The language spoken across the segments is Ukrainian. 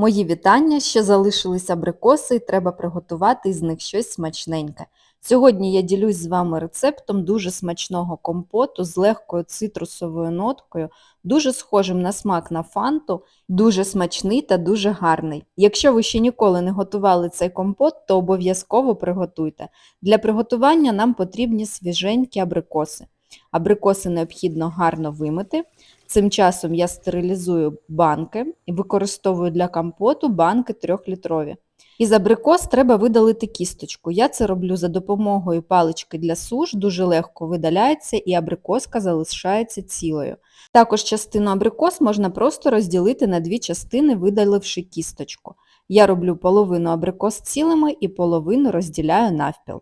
Мої вітання, ще залишились абрикоси і треба приготувати із них щось смачненьке. Сьогодні я ділюсь з вами рецептом дуже смачного компоту з легкою цитрусовою ноткою, дуже схожим на смак на фанту, дуже смачний та дуже гарний. Якщо ви ще ніколи не готували цей компот, то обов'язково приготуйте. Для приготування нам потрібні свіженькі абрикоси. Абрикоси необхідно гарно вимити. Цим часом я стерилізую банки і використовую для компоту банки 3-літрові. Із абрикос треба видалити кісточку. Я це роблю за допомогою палички для суш, дуже легко видаляється і абрикоска залишається цілою. Також частину абрикос можна просто розділити на дві частини, видаливши кісточку. Я роблю половину абрикос цілими і половину розділяю навпіл.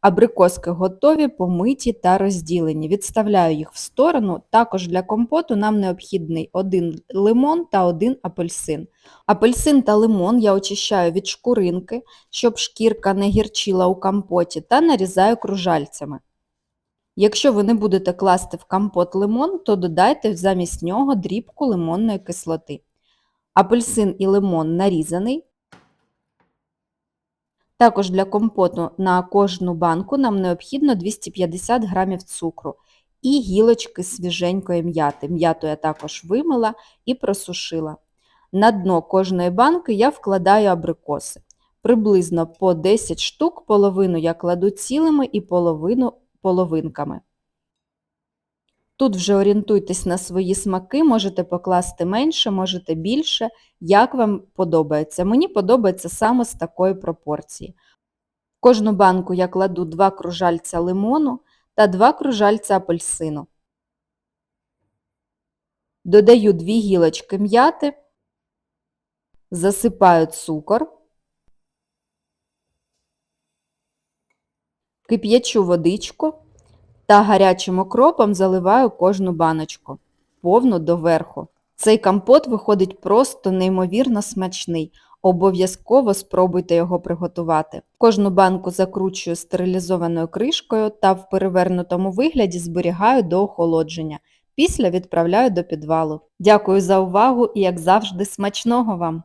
Абрикоски готові, помиті та розділені. Відставляю їх в сторону. Також для компоту нам необхідний один лимон та один апельсин. Апельсин та лимон я очищаю від шкуринки, щоб шкірка не гірчила у компоті, та нарізаю кружальцями. Якщо ви не будете класти в компот лимон, то додайте замість нього дрібку лимонної кислоти. Апельсин і лимон нарізаний. Також для компоту на кожну банку нам необхідно 250 г цукру і гілочки свіженької м'яти. М'яту я також вимила і просушила. На дно кожної банки я вкладаю абрикоси. Приблизно по 10 штук, половину я кладу цілими і половину половинками. Тут вже орієнтуйтесь на свої смаки, можете покласти менше, можете більше, як вам подобається. Мені подобається саме з такої пропорції. В кожну банку я кладу 2 кружальця лимону та 2 кружальця апельсину. Додаю 2 гілочки м'яти, засипаю цукор, кип'ячу водичку та гарячим окропом заливаю кожну баночку, повну доверху. Цей компот виходить просто неймовірно смачний. Обов'язково спробуйте його приготувати. Кожну банку закручую стерилізованою кришкою та в перевернутому вигляді зберігаю до охолодження. Після відправляю до підвалу. Дякую за увагу і, як завжди, смачного вам!